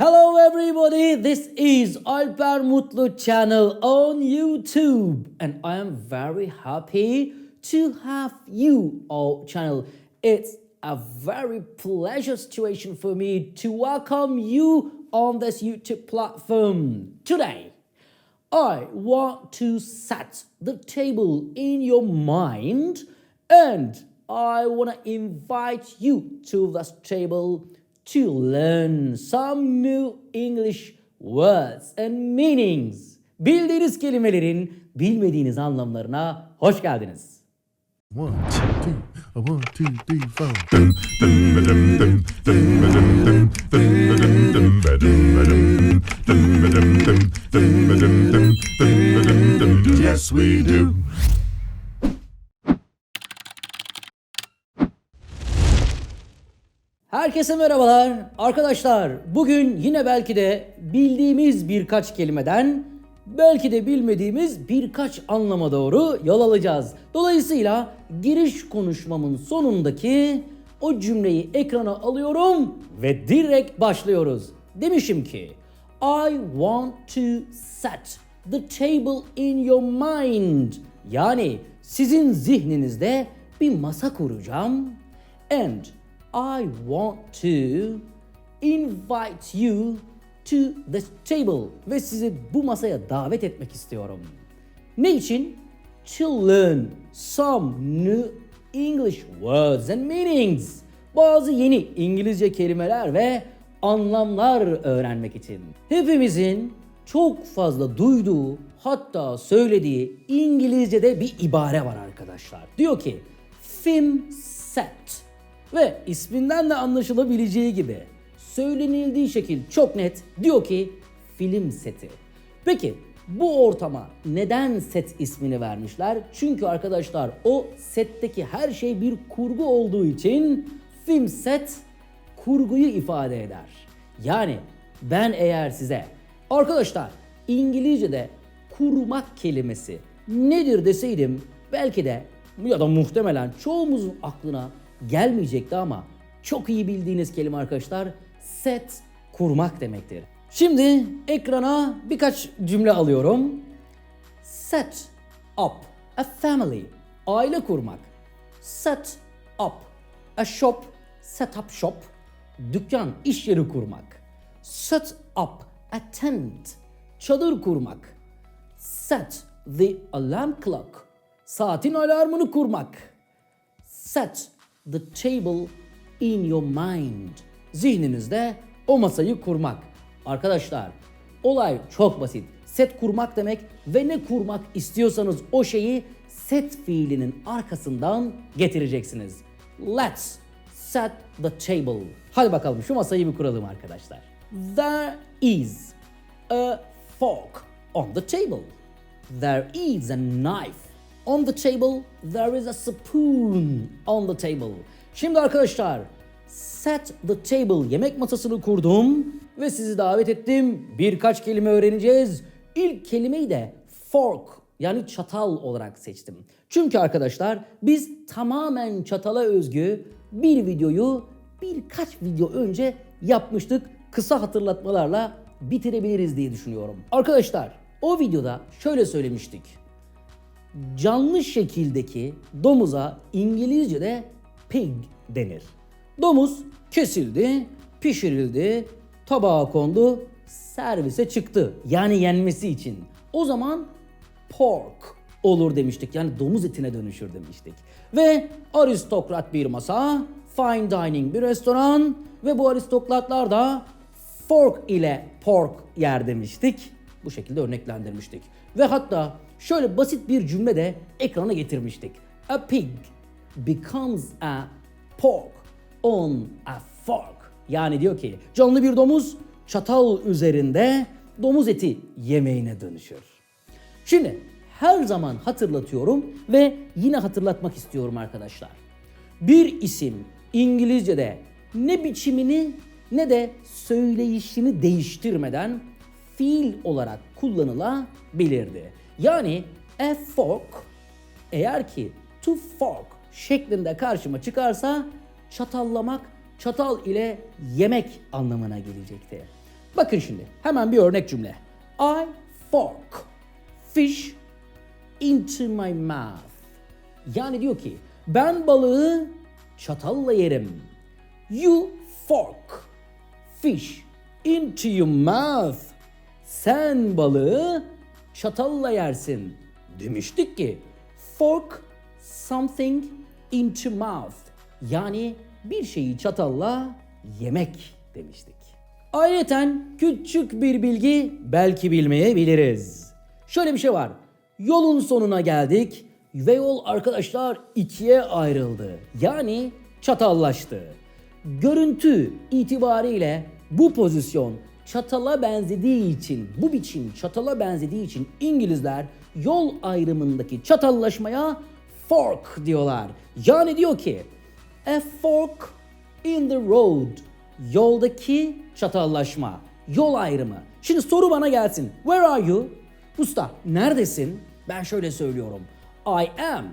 Hello everybody, this is Alper Mutlu channel on YouTube and I am very happy to have you all channel. It's a very pleasure situation for me to welcome you on this YouTube platform. Today, I want to set the table in your mind and I want to invite you to this table to learn some new English words and meanings. Bildiğiniz kelimelerin bilmediğiniz anlamlarına hoş geldiniz. One, two, one, two, three, four. Dum, dum, ba-dum, Herkese merhabalar. Arkadaşlar bugün yine belki de bildiğimiz birkaç kelimeden belki de bilmediğimiz birkaç anlama doğru yol alacağız. Dolayısıyla giriş konuşmamın sonundaki o cümleyi ekrana alıyorum ve direkt başlıyoruz. Demişim ki I want to set the table in your mind. Yani sizin zihninizde bir masa kuracağım and I want to invite you to the table ve sizi bu masaya davet etmek istiyorum. Ne için? To learn some new English words and meanings. Bazı yeni İngilizce kelimeler ve anlamlar öğrenmek için. Hepimizin çok fazla duyduğu hatta söylediği İngilizce'de bir ibare var arkadaşlar. Diyor ki film set. Ve isminden de anlaşılabileceği gibi söylenildiği şekil çok net diyor ki film seti. Peki bu ortama neden set ismini vermişler? Çünkü arkadaşlar o setteki her şey bir kurgu olduğu için film set kurguyu ifade eder. Yani ben eğer size arkadaşlar İngilizce'de kurmak kelimesi nedir deseydim belki de ya da muhtemelen çoğumuzun aklına gelmeyecekti ama çok iyi bildiğiniz kelime arkadaşlar set kurmak demektir. Şimdi ekrana birkaç cümle alıyorum. Set up a family. Aile kurmak. Set up a shop. Set up shop. Dükkan, iş yeri kurmak. Set up a tent. Çadır kurmak. Set the alarm clock. Saatin alarmını kurmak. Set the table in your mind. Zihninizde o masayı kurmak. Arkadaşlar olay çok basit. Set kurmak demek ve ne kurmak istiyorsanız o şeyi set fiilinin arkasından getireceksiniz. Let's set the table. Hadi bakalım şu masayı bir kuralım arkadaşlar. There is a fork on the table. There is a knife on the table. There is a spoon on the table. Şimdi arkadaşlar set the table yemek masasını kurdum ve sizi davet ettim. Birkaç kelime öğreneceğiz. İlk kelimeyi de fork yani çatal olarak seçtim. Çünkü arkadaşlar biz tamamen çatala özgü bir videoyu birkaç video önce yapmıştık. Kısa hatırlatmalarla bitirebiliriz diye düşünüyorum. Arkadaşlar o videoda şöyle söylemiştik canlı şekildeki domuza İngilizce'de pig denir. Domuz kesildi, pişirildi, tabağa kondu, servise çıktı. Yani yenmesi için. O zaman pork olur demiştik. Yani domuz etine dönüşür demiştik. Ve aristokrat bir masa, fine dining bir restoran ve bu aristokratlar da fork ile pork yer demiştik. Bu şekilde örneklendirmiştik. Ve hatta şöyle basit bir cümle de ekrana getirmiştik. A pig becomes a pork on a fork. Yani diyor ki canlı bir domuz çatal üzerinde domuz eti yemeğine dönüşür. Şimdi her zaman hatırlatıyorum ve yine hatırlatmak istiyorum arkadaşlar. Bir isim İngilizce'de ne biçimini ne de söyleyişini değiştirmeden fiil olarak kullanılabilirdi. Yani a fork eğer ki to fork şeklinde karşıma çıkarsa çatallamak, çatal ile yemek anlamına gelecekti. Bakın şimdi hemen bir örnek cümle. I fork fish into my mouth. Yani diyor ki ben balığı çatalla yerim. You fork fish into your mouth. Sen balığı çatalla yersin. Demiştik ki fork something into mouth. Yani bir şeyi çatalla yemek demiştik. Ayrıca küçük bir bilgi belki bilmeyebiliriz. Şöyle bir şey var. Yolun sonuna geldik ve yol arkadaşlar ikiye ayrıldı. Yani çatallaştı. Görüntü itibariyle bu pozisyon çatala benzediği için, bu biçim çatala benzediği için İngilizler yol ayrımındaki çatallaşmaya fork diyorlar. Yani diyor ki a fork in the road. Yoldaki çatallaşma, yol ayrımı. Şimdi soru bana gelsin. Where are you? Usta neredesin? Ben şöyle söylüyorum. I am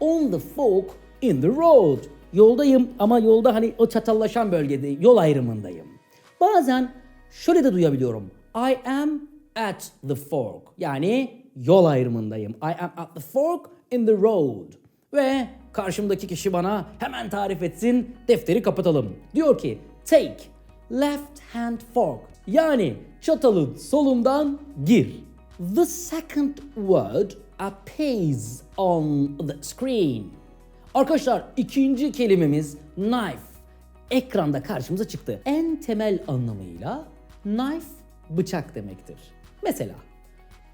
on the fork in the road. Yoldayım ama yolda hani o çatallaşan bölgede yol ayrımındayım. Bazen şöyle de duyabiliyorum. I am at the fork. Yani yol ayrımındayım. I am at the fork in the road. Ve karşımdaki kişi bana hemen tarif etsin, defteri kapatalım. Diyor ki take left hand fork. Yani çatalın solundan gir. The second word appears on the screen. Arkadaşlar ikinci kelimemiz knife ekranda karşımıza çıktı. En temel anlamıyla knife bıçak demektir. Mesela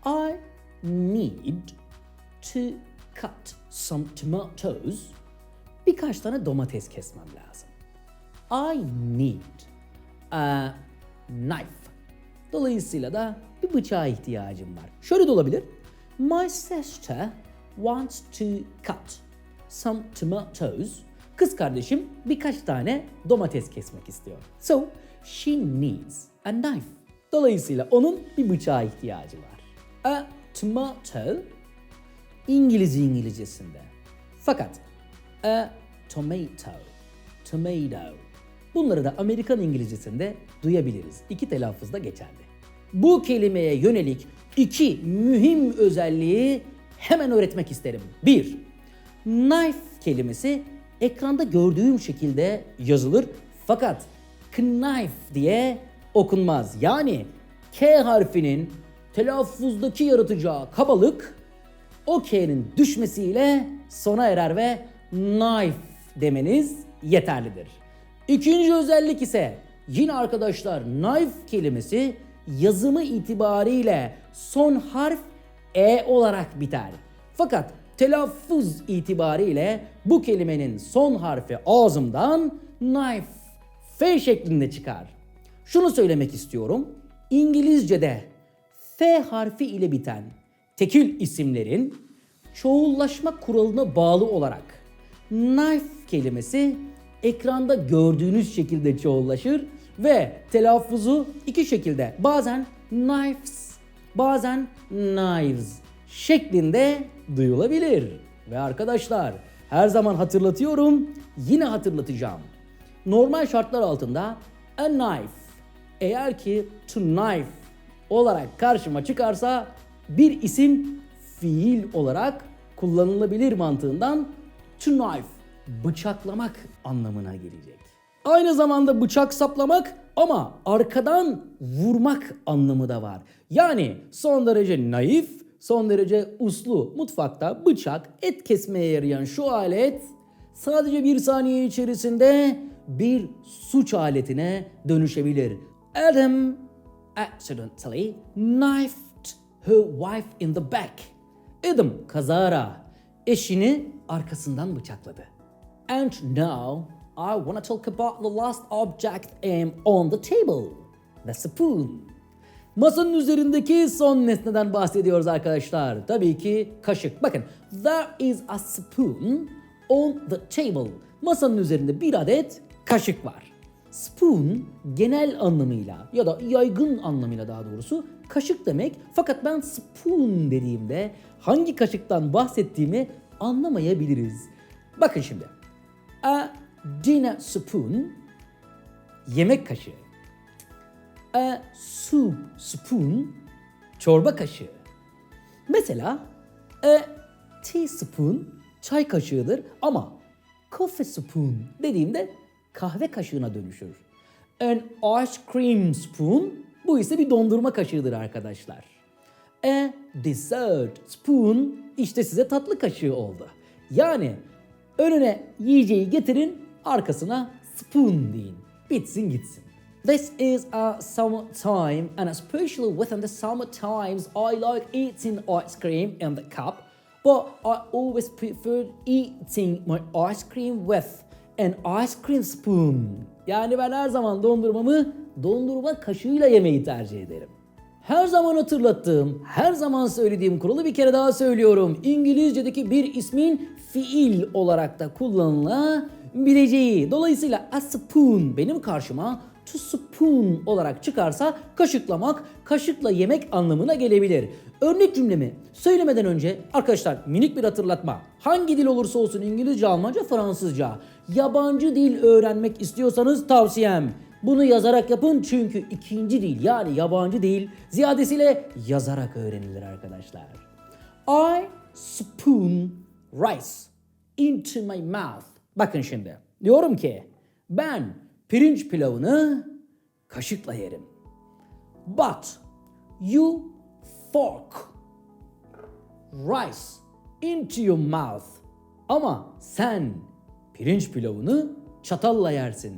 I need to cut some tomatoes. Birkaç tane domates kesmem lazım. I need a knife. Dolayısıyla da bir bıçağa ihtiyacım var. Şöyle de olabilir. My sister wants to cut some tomatoes. Kız kardeşim birkaç tane domates kesmek istiyor. So she needs a knife. Dolayısıyla onun bir bıçağa ihtiyacı var. A tomato İngiliz İngilizcesinde. Fakat a tomato, tomato. Bunları da Amerikan İngilizcesinde duyabiliriz. İki telaffuzda geçerli. Bu kelimeye yönelik iki mühim özelliği hemen öğretmek isterim. Bir, knife kelimesi ekranda gördüğüm şekilde yazılır fakat knife diye okunmaz. Yani K harfinin telaffuzdaki yaratacağı kabalık o K'nin düşmesiyle sona erer ve knife demeniz yeterlidir. İkinci özellik ise yine arkadaşlar knife kelimesi yazımı itibariyle son harf E olarak biter. Fakat telaffuz itibariyle bu kelimenin son harfi ağzımdan knife F şeklinde çıkar. Şunu söylemek istiyorum. İngilizce'de F harfi ile biten tekil isimlerin çoğullaşma kuralına bağlı olarak knife kelimesi ekranda gördüğünüz şekilde çoğullaşır ve telaffuzu iki şekilde bazen knives bazen knives şeklinde duyulabilir. Ve arkadaşlar her zaman hatırlatıyorum yine hatırlatacağım. Normal şartlar altında a knife eğer ki to knife olarak karşıma çıkarsa bir isim fiil olarak kullanılabilir mantığından to knife bıçaklamak anlamına gelecek. Aynı zamanda bıçak saplamak ama arkadan vurmak anlamı da var. Yani son derece naif, son derece uslu mutfakta bıçak, et kesmeye yarayan şu alet sadece bir saniye içerisinde bir suç aletine dönüşebilir. Adam accidentally knifed her wife in the back. Adam kazara eşini arkasından bıçakladı. And now I want to talk about the last object um, on the table. The spoon. Masanın üzerindeki son nesneden bahsediyoruz arkadaşlar. Tabii ki kaşık. Bakın, there is a spoon on the table. Masanın üzerinde bir adet kaşık var. Spoon genel anlamıyla ya da yaygın anlamıyla daha doğrusu kaşık demek. Fakat ben spoon dediğimde hangi kaşıktan bahsettiğimi anlamayabiliriz. Bakın şimdi. A dinner spoon yemek kaşığı. A soup spoon çorba kaşığı. Mesela a teaspoon çay kaşığıdır ama coffee spoon dediğimde kahve kaşığına dönüşür. An ice cream spoon bu ise bir dondurma kaşığıdır arkadaşlar. A dessert spoon işte size tatlı kaşığı oldu. Yani önüne yiyeceği getirin arkasına spoon deyin. Bitsin gitsin. This is a summer time and especially within the summer times I like eating ice cream in the cup but I always prefer eating my ice cream with an ice cream spoon. Yani ben her zaman dondurmamı dondurma kaşığıyla yemeyi tercih ederim. Her zaman hatırlattığım, her zaman söylediğim kuralı bir kere daha söylüyorum. İngilizce'deki bir ismin fiil olarak da kullanılabileceği. Dolayısıyla a spoon benim karşıma to spoon olarak çıkarsa kaşıklamak, kaşıkla yemek anlamına gelebilir. Örnek cümlemi söylemeden önce arkadaşlar minik bir hatırlatma. Hangi dil olursa olsun İngilizce, Almanca, Fransızca. Yabancı dil öğrenmek istiyorsanız tavsiyem bunu yazarak yapın çünkü ikinci dil yani yabancı dil ziyadesiyle yazarak öğrenilir arkadaşlar. I spoon rice into my mouth. Bakın şimdi diyorum ki ben pirinç pilavını kaşıkla yerim. But you fork rice into your mouth. Ama sen pirinç pilavını çatalla yersin.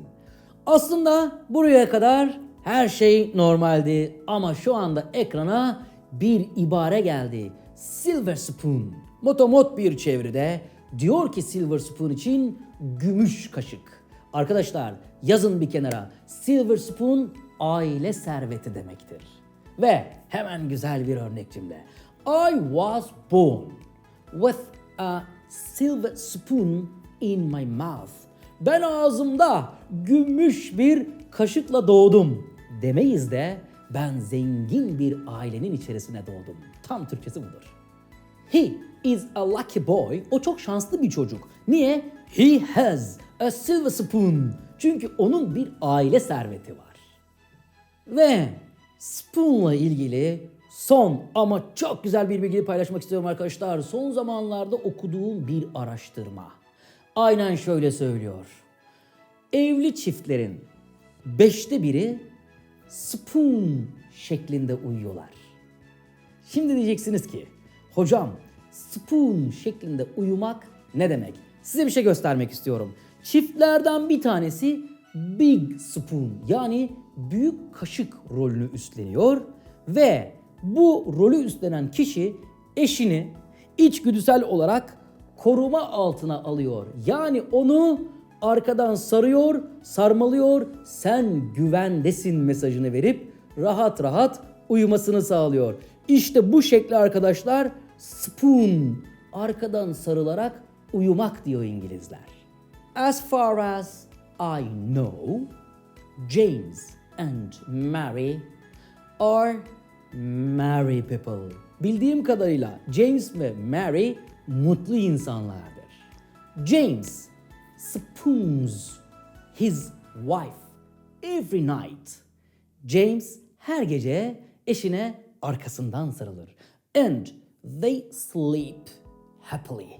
Aslında buraya kadar her şey normaldi ama şu anda ekrana bir ibare geldi. Silver spoon. Motomot bir çevrede diyor ki silver spoon için gümüş kaşık. Arkadaşlar yazın bir kenara. Silver spoon aile serveti demektir. Ve hemen güzel bir örnek cümle. I was born with a silver spoon in my mouth. Ben ağzımda gümüş bir kaşıkla doğdum. Demeyiz de ben zengin bir ailenin içerisine doğdum. Tam Türkçesi budur. He is a lucky boy. O çok şanslı bir çocuk. Niye? He has a silver spoon. Çünkü onun bir aile serveti var. Ve Spoon'la ilgili son ama çok güzel bir bilgiyi paylaşmak istiyorum arkadaşlar. Son zamanlarda okuduğum bir araştırma. Aynen şöyle söylüyor. Evli çiftlerin beşte biri spoon şeklinde uyuyorlar. Şimdi diyeceksiniz ki hocam spoon şeklinde uyumak ne demek? Size bir şey göstermek istiyorum. Çiftlerden bir tanesi big spoon yani büyük kaşık rolünü üstleniyor ve bu rolü üstlenen kişi eşini içgüdüsel olarak koruma altına alıyor. Yani onu arkadan sarıyor, sarmalıyor, sen güvendesin mesajını verip rahat rahat uyumasını sağlıyor. İşte bu şekli arkadaşlar spoon arkadan sarılarak uyumak diyor İngilizler. As far as I know, James and Mary are married people. Bildiğim kadarıyla James ve Mary mutlu insanlardır. James spoons his wife every night. James her gece eşine arkasından sarılır. And they sleep happily.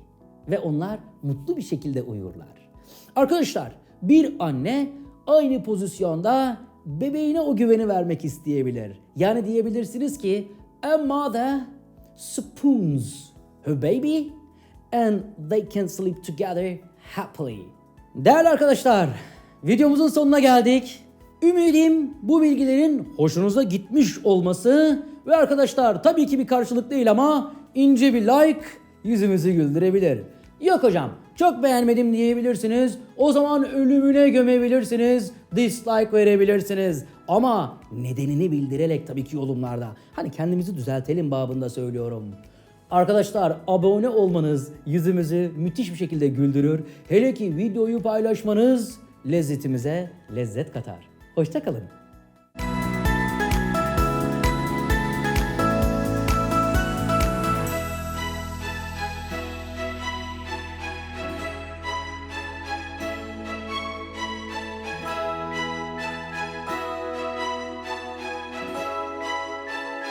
Ve onlar mutlu bir şekilde uyurlar. Arkadaşlar bir anne aynı pozisyonda bebeğine o güveni vermek isteyebilir. Yani diyebilirsiniz ki a mother spoons her baby and they can sleep together happily. Değerli arkadaşlar, videomuzun sonuna geldik. Ümidim bu bilgilerin hoşunuza gitmiş olması ve arkadaşlar tabii ki bir karşılık değil ama ince bir like yüzümüzü güldürebilir. Yok hocam çok beğenmedim diyebilirsiniz. O zaman ölümüne gömebilirsiniz. Dislike verebilirsiniz. Ama nedenini bildirerek tabii ki yorumlarda. Hani kendimizi düzeltelim babında söylüyorum. Arkadaşlar abone olmanız yüzümüzü müthiş bir şekilde güldürür. Hele ki videoyu paylaşmanız lezzetimize lezzet katar. Hoşçakalın.